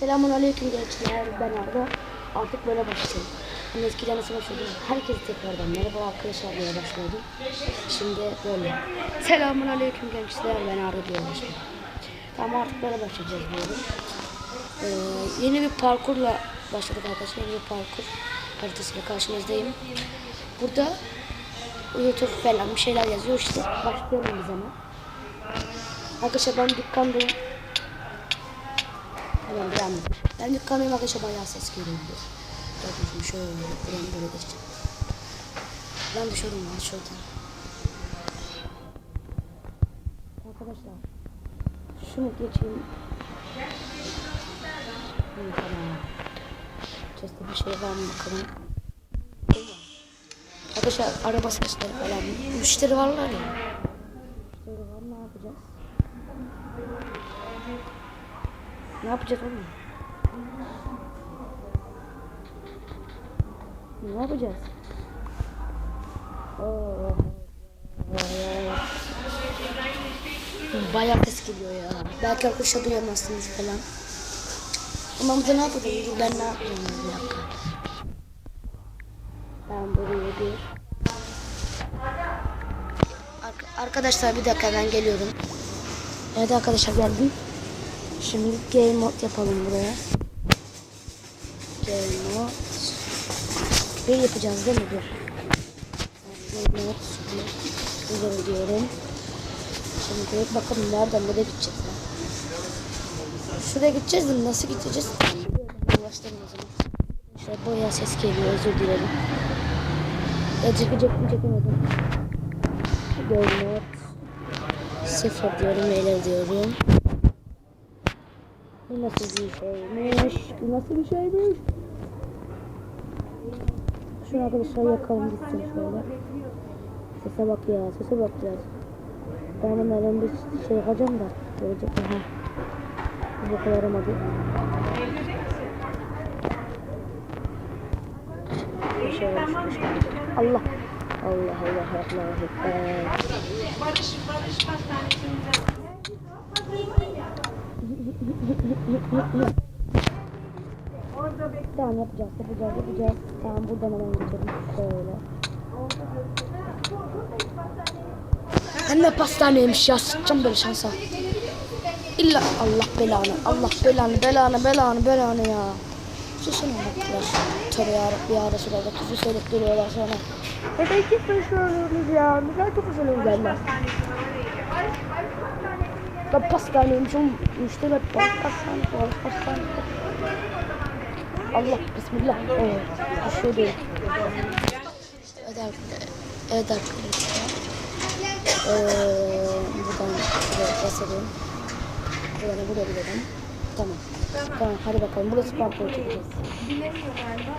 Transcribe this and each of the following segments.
Selamun aleyküm gençler ben Arda. Artık böyle başlayalım. Hani eskiden nasıl başladım? Herkese tekrardan merhaba arkadaşlar diye başladım. Şimdi böyle. Selamun aleyküm gençler ben Arda diye başladım. Tamam artık böyle başlayacağız diyorum. Ee, yeni bir parkurla başladık arkadaşlar. Yeni bir parkur haritasıyla karşınızdayım. Burada YouTube falan bir şeyler yazıyor işte. Başlayalım biz hemen. Arkadaşlar ben dükkandayım. Bir anda. Ben dükkandayım arkadaşlar bayağı ses geliyor. Bakın şöyle buradan böyle geçeceğim. Ben düşüyorum lan şuradan. Arkadaşlar şunu geçeyim. Chest'te bir şey var mı bakalım. Arkadaşlar araba sesleri falan. Müşteri varlar ya. Müşteri var ne yapacağız? Ne yapacağız oğlum? Ne yapacağız? Oo. Bayağı ses geliyor ya. Belki arkadaşlar duyamazsınız falan. Ama burada ne yapacağız? Ben ne yapacağım bir dakika. Ben buraya bir... Ark- arkadaşlar bir dakika ben geliyorum. Evet arkadaşlar geldim. Şimdi game mode yapalım buraya. Game mode. Bir yapacağız değil mi? Bir. Game mode. Güzel diyorum. Şimdi bakalım nereden nereye gideceğiz ya. Şuraya gideceğiz de nasıl gideceğiz? Başlayalım o zaman. Şöyle bayağı ses geliyor özür dilerim. Ya çekecek mi çekemedim. Game mode. Sıfır diyorum, beyler diyorum. Bu nasıl bir şeymiş? Bu nasıl bir şeymiş? Şunu arkadaşlar yakalım gitsin şöyle. Sese bak ya, sese bak ya. Ben hemen önümde şey yapacağım da. Görecek mi? Ha. Bu kadar aramadı. Bir şey var. Allah. Allah Allah Allah Allah. Barış Barış Pastanesi'nde. Tamam yapacağız, yapacağız, yapacağız. Tamam buradan hemen geçelim. Şöyle. Hem de pastaneymiş ya. Sıçacağım böyle şansa. İlla Allah belanı, Allah belanı, belanı, belanı, belanı ya. Susun ya. Tövbe yarabbi ya Resulallah. Küfür söyleyip duruyorlar sonra. Neden küfür söylüyorsunuz ya? Neden küfür söylüyorsunuz derler. Ben pastaneymiş oğlum. Müşteriler bak pastane, bak pastane. Allah bismillah. Evet. Düşüyor değil. Evet arkadaşlar. Evet arkadaşlar. Ee, buradan buraya basalım. Buradan buraya gidelim. Tamam. Tamam hadi bakalım. Burası parkur çekeceğiz. dinlemiyor galiba.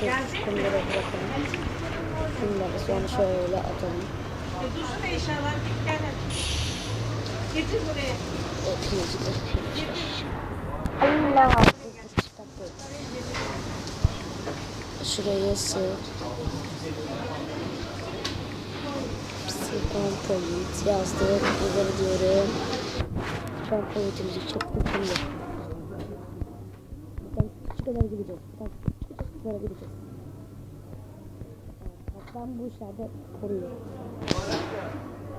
Dur, şu kumları bırakalım. Kumları sonra şöyle atalım. Dursun eşyalar gel hadi. Getir buraya. Ekmeği Allah! Şuraya sığ. Psikopolit yazdık. Güzel diyorum. Psikopolitimizi çok küçük kadar gideceğiz. Kadar gideceğiz. Ben bu işlerde koruyorum.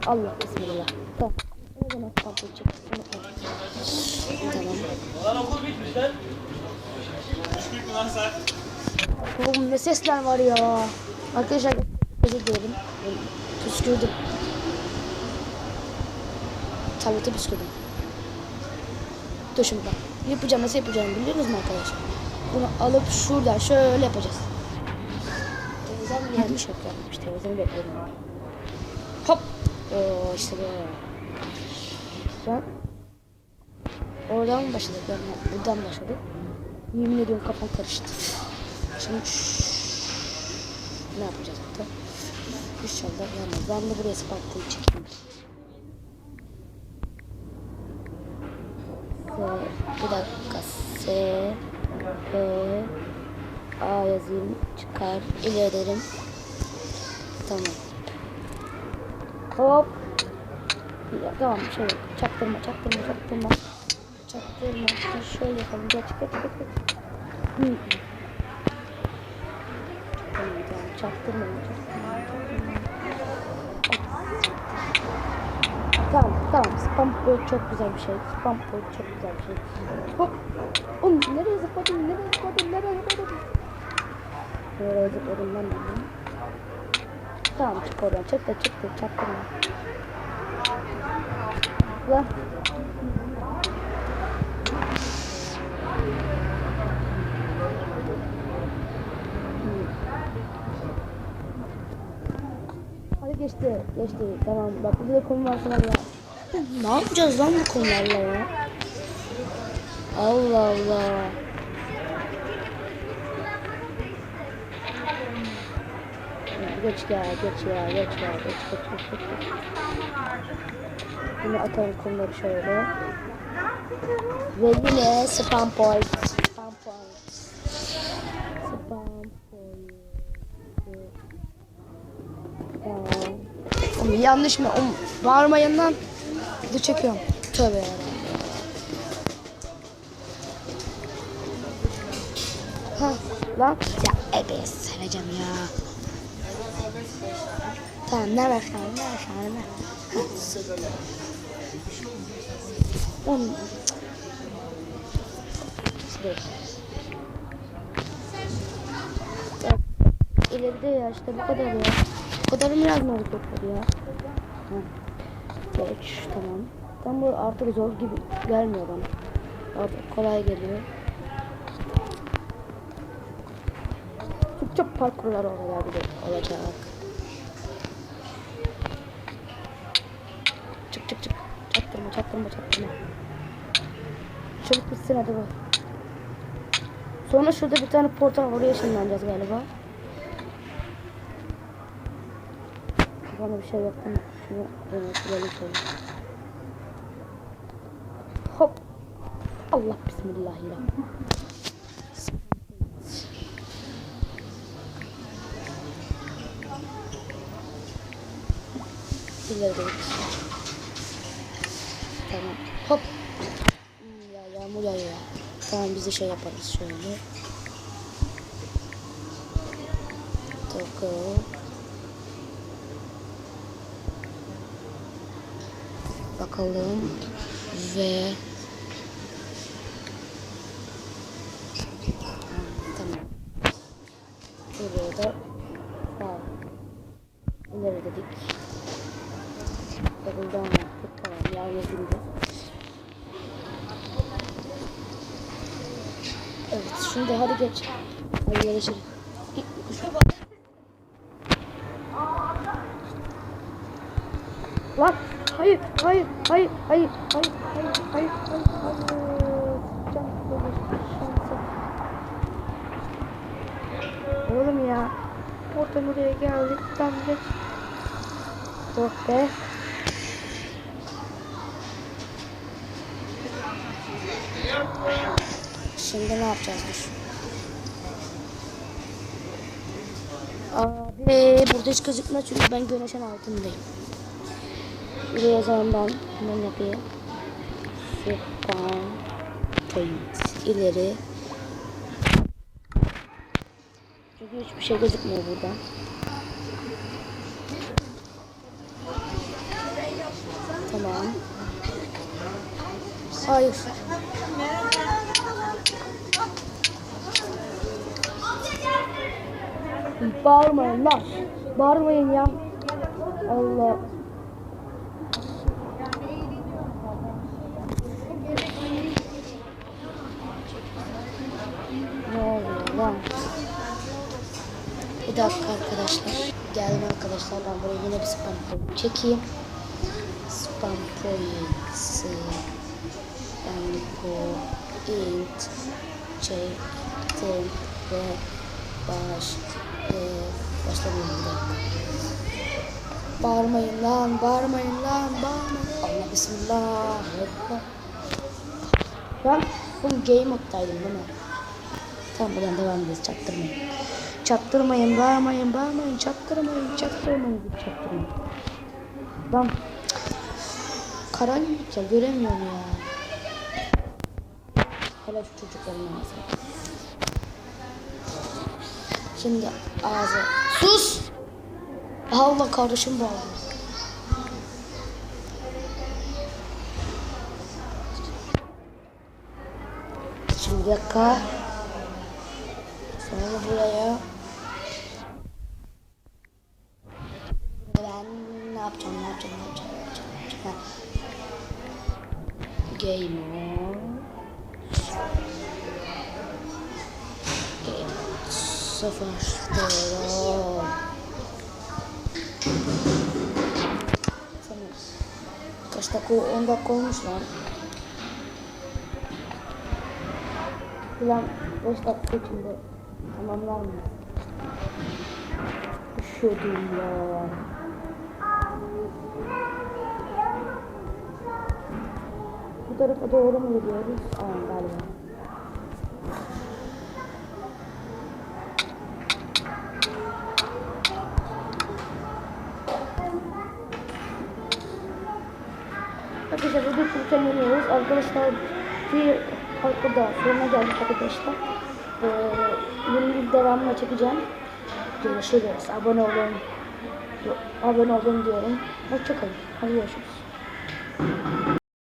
Allah bismillah. Tamam. Zaman çık. Tamam. Okul? Oğlum ne sesler var ya. Arkadaşlar özür dilerim. Püskürdüm. Tablete püskürdüm. Dur şimdi bak. Yapacağım nasıl yapacağımı biliyorsunuz mu arkadaşlar? Bunu alıp şuradan şöyle yapacağız. Teyzem gelmiş yok gelmiş. Teyzemi bekliyorum. Hop. Oo işte böyle. Ben oradan başladık? Ben buradan başladık. Yemin ediyorum kafam karıştı. Şimdi ne yapacağız burada? İnşallah yanmaz. Ben de buraya Sparta'yı çekeyim. Bir dakika. S, B, A yazayım. Çıkar. İleri derim. Tamam. Hop. Ya, tamam şey. Çaktırma, çaktırma, çaktırma. Çaktırma. Şöyle yapalım. Geç geç geç. geç. Hı. Çaktırmayın. çaktırmayın. Tamam tamam spam boy çok güzel bir şey. Spam boy çok güzel bir şey. Hop. Oğlum nereye zıpladın? Nereye zıpladın? Nereye zıpladın? Nereye zıpladın lan? Tamam çık oradan. Çık da çık da çaktırma. Lan. Hadi geçti, geçti. Tamam. Bak burada da konu var sana ya. Ne yapacağız lan bu konularla ya? Allah Allah. Geç ya, geç ya, geç ya, geç, geç, geç, geç. geç. Bunu atalım kumları şöyle. Ve yine spam point. Spam point. Spam point. Spam. Oğlum yanlış mı? Oğlum bağırma yanından. Dur çekiyorum. Tövbe ya. Ha lan. Ya ebe seveceğim ya. Tamam ne var? Ne var? Ne var? 10 ileride ya işte bu kadar ya. Bu kadar biraz mı olacaklar ya? Ha. Geç tamam. Tam bu artık zor gibi gelmiyor bana. Artık kolay geliyor. Çok parkurlar olacak. olacak. Çaktırma çaktırma. Çabuk bitsin hadi bu. Sonra şurada bir tane portal oraya ışınlanacağız galiba. Bana bir şey yaptım. Şunu yönetilelim şöyle. Hop. Allah bismillahirrahmanirrahim. İleri. Tamam. Hop. Hmm, ya yağmur yağıyor. Tamam biz de şey yaparız şöyle. Toko. Bakalım. Ve tamam. Buraya da tamam. İleri dedik. Double'dan yaptık. Yağmur gibi. Evet. Şimdi hadi geç. Hadi yarışırız. Lan hayır hayır hayır hayır hayır hayır hayır hayır hayır. Oğlum ya Oradan oraya geldik tam geç Oh be Şimdi ne yapacağız biz? Abi burada hiç gözükmez çünkü ben güneşin altındayım. Buraya ben. Hemen yapayım. Spam point. İleri. Çünkü hiçbir şey gözükmüyor burada. Tamam. Hayır. Bağırmayın lan. Bağırmayın ya. Allah. Ne oluyor lan? Bir dakika arkadaşlar. Geldim arkadaşlar ben buraya yine bir spam point çekeyim. Spam points. Ben bu int çektim ve baş e, başlamıyorum bir dakika. Bağırmayın lan, bağırmayın lan, bağırmayın. Allah bismillah. Ben bu game moddaydım değil mi? Tamam buradan devam edeceğiz. Çaktırmayın. Çaktırmayın, bağırmayın, bağırmayın, çaktırmayın, çaktırmayın, çaktırmayın. Lan. Karanlık ya göremiyorum ya. Hala şu çocukların ağzı. Şimdi ağzı. Sus! Allah kardeşim bağlı. Şimdi bir dakika. Sonra buraya. Ben ne yapacağım, ne yapacağım, ne yapacağım, ne yapacağım, ne yapacağım. Game on. Sıfır. Doğru. Kaç dakika? 10 dakika olmuş lan. Ulan 5 dakika içinde tamamlar mı? Üşüdüm ya. Bu tarafa doğru mu gidiyoruz? Aynen galiba. Arkadaşlar burada kurtarıyoruz. Arkadaşlar bir halka da sonuna geldik arkadaşlar. Ee, yeni bir devamını çekeceğim. Görüşürüz. Abone olun. Abone olun diyorum. Hoşçakalın. Hadi görüşürüz.